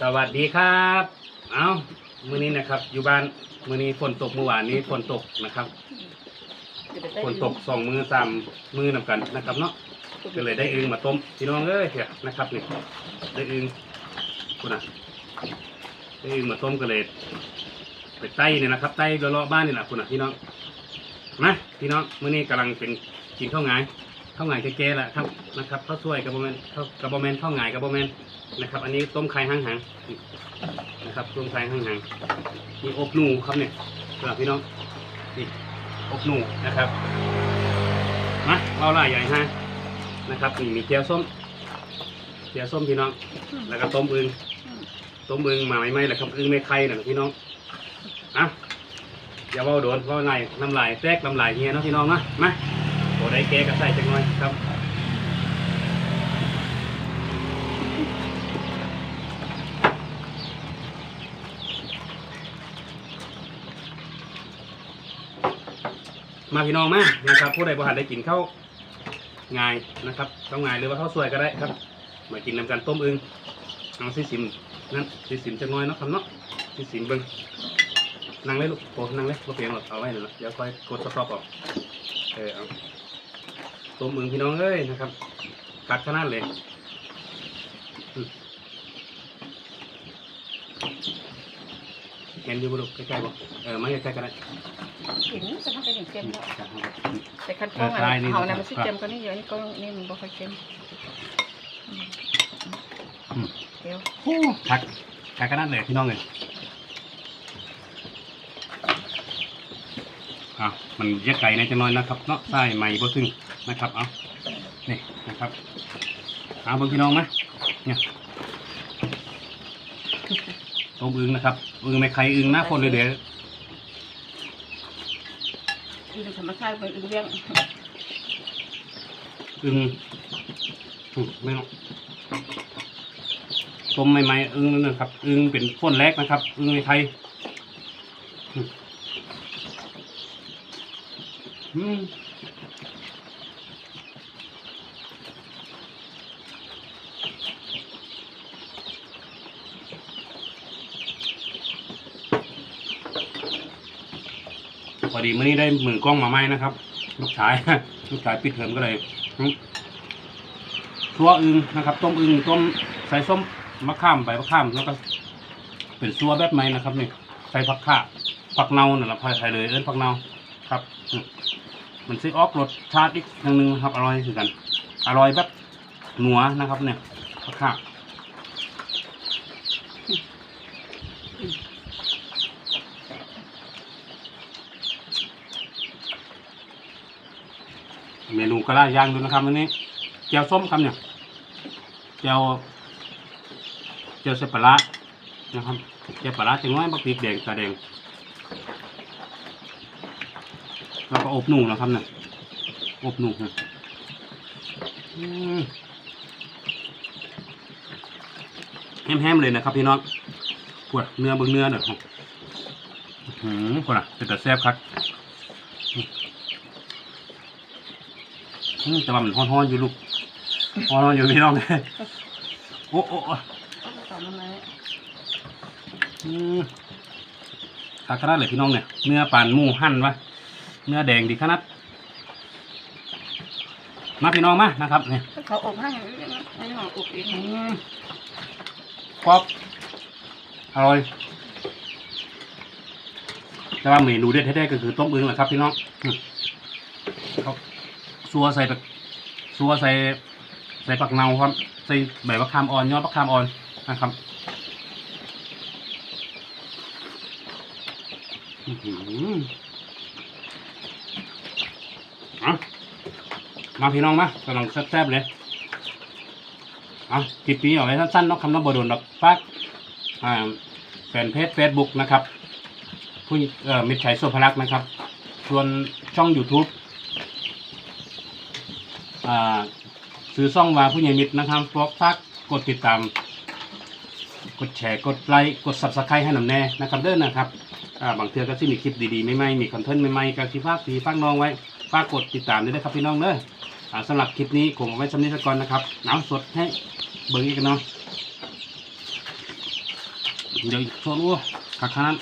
สวัสดีครับ เอามื้อนี้นะครับ อยู่บ้านมื้อนี้ฝนตกเมื่อวานนี้ฝนตกนะครับฝนตกสองมือสามมือนำกันนะครับเนาะก็เลยได้อึงมาต้มพี่น้องเอ้ยเถอะนะครับนี่ได้อึงคุณน่ะได้อึงมาต้มก็เลยไปใต้เนี่ยนะครับใต้เลาะบ้านนี่แหละคุณน่ะพี่น้องมาพี่น้องมื้อนี้กำลังเป็นกินข้าวงาย ข้าวหงายแก่ๆแหละครับนะครับข้าวสวยกับบะแมนข้าวกับบะแมนข้าวหงายกับบะแมนนะครับ อันนี้ต้มไข่ห้างหางนะครับรวมไทยข้างในมีอบหนูครับเนี่ยสำหรับพี่น้องนี่อบหนูนะครับมาเอาล่ะใหญ่ฮะนะครับนี่มีเจียวส้มเจียวส้มพี่น้อง แล้วก็ต้มอึงต้มอึงมาไม่ไหมแหละครับอึงในไข่นะพี่น้องอะอย่าเว่าโดนเพราะไงน้ำลายแตกน้ำลายเฮียเนาะพี่น้องนะมา โอ้ได้แกก็ใส่จังหน่อยครับมาพี่น้องมานะครับผู้ใดบ่หันได้กินข้าวง่ายนะครับข้าวง่ายหรือว่าข้าวสวยก็ได้ครับ มากินนำกันต้มอึงเอาสิสิมนั่นสิสิมจะน้อยเนาะครับเนาะสิสิมเบิ้งนั่งเลยลูกโอ้นั่งเลยบ่เปลี่ยนหรอกเอาไว้เดี๋ยวเดี๋ยวค่อยกดสต็อปออกเออเอา ต้มอึงพี่น้องเอ้ยนะครับ กัดขนาดเลยอืมเห็นอยู่บ่ลูกใกล้ๆบ่เออมาใกล้ๆก็ได้เห็นแต่มันก็อย่างเค็มแล้วครับแต่คันฟองเออใช่อันนี่เขาครันะบมันสิเค็มกว่านี้เยอะนี่ก็นี่มันบ่ค่อยเค็มอืมอืมเดี๋ยวคักคักขนาดเลยพี่น้องเลยอะมันเยอะไก่ในจะน้อยนะครับเนาะใส่ใหม่บ่ถึง นะครับเอานี่นะครับเอาเบิ่งพี่น้องไหมเนี่ยต้มอึงนะครับอึงไม่ไข่อึงหน้าคนเลยเดี๋ยวอีธรรมชาติเป็นอึเลี้ยงอึงอืมไม่ต้องต้มใหม่ๆอึงนั่นนะครับอึงเป็นพ่นแรกนะครับอึงในไทยอืมอืม พอดีเมื่อนี้ได้มือกล้องมาใหมนะครับ ลูกชายลูกชายปิดเทอมก็เลยซัวอึงนะครับ ต้มอึงต้มใส่ส้มมะขามใบมะขามแล้วก็เป็นซัวแบบใหมนะครับนี่ใส่ผักข่าผักเนาเนี่ยเราพายไทยเลยเอิ้นผักเนาครับ มันซิออกรสชาติอีกทางหนึงครับ อร่อยคือกัน อร่อยแบบหนัวนะครับ เนี่ยผักข่า กระลาย่างดูนะครับวันนี้เจียวส้มครับเนี่ยเจียวเจียวเสปปะระนะครับเจียวปลาร้าจังน้อยบักพริกแดงตาแดงแล้วก็อบหนูนะครับเนี่ยอบหนูนะอืมแห้มๆเลยนะครับพี่น้องปวดเนื้อบิ้งเนื้อหน่อยครับหืมคนอะเป็นแต่แซ่บครับ อืมแต่ว่ามันฮ้อนๆอยู่ลูกฮ้อนๆอยู่พี่น้องโอ้โอ้โอ้ต่อมาไหมอืมขาขนาดเลยพี่น้องเนี่ยเนื้อปานหมูหั่นวะเนื้อแดงดีขนาดมาพี่น้องมานะครับเนี่ยถ้าเขาอบให้ให้หอมอบอีกอืมกรอบอร่อยแต่ว่าเมนูเด็ดแท้ๆก็คือต้มอึ่งแหละครับพี่น้องอืมเขา ซัวใส่แบบซัวใส่ใส่ผักเนาครับ ใส่ใบมะขามอ่อนยอดมะขามอ่อนนะครับอืออเอามาพี่น้องมากำลังแซ่บๆเลยเอาคลิปนี้เอาไว้สั้นๆนาะคำน้ำบโดนดอกฟักอ่าแฟนเพจเฟซบุ๊กนะครับผู้เอ่อมิตรชัยโซภลักษ์นะครับ ส่วนช่อง YouTube อ่าซื้อซ่องวาผู้ใหญ่มิตรนะครับฟอกฟักกดติดตาม กดแชร์กดไลค์กด subscribe ให้หนำแน่นะครับเด้อนะครับอ่าบางเทือก็สิมีคลิปดีๆใหม่ๆมีคอนเทนต์ใหม่ๆก็สิฝากพี่ฝากน้องไว้ฝากกดติดตามด้วยนะครับพี่น้องเด้ออ่าสำหรับคลิปนี้ผมเอาไว้สำนี้สักก่อนนะครับน้ำสดให้เบิ่งอีกกันเนาะเดี๋ยวอีกส่วนอ้วขักขนาด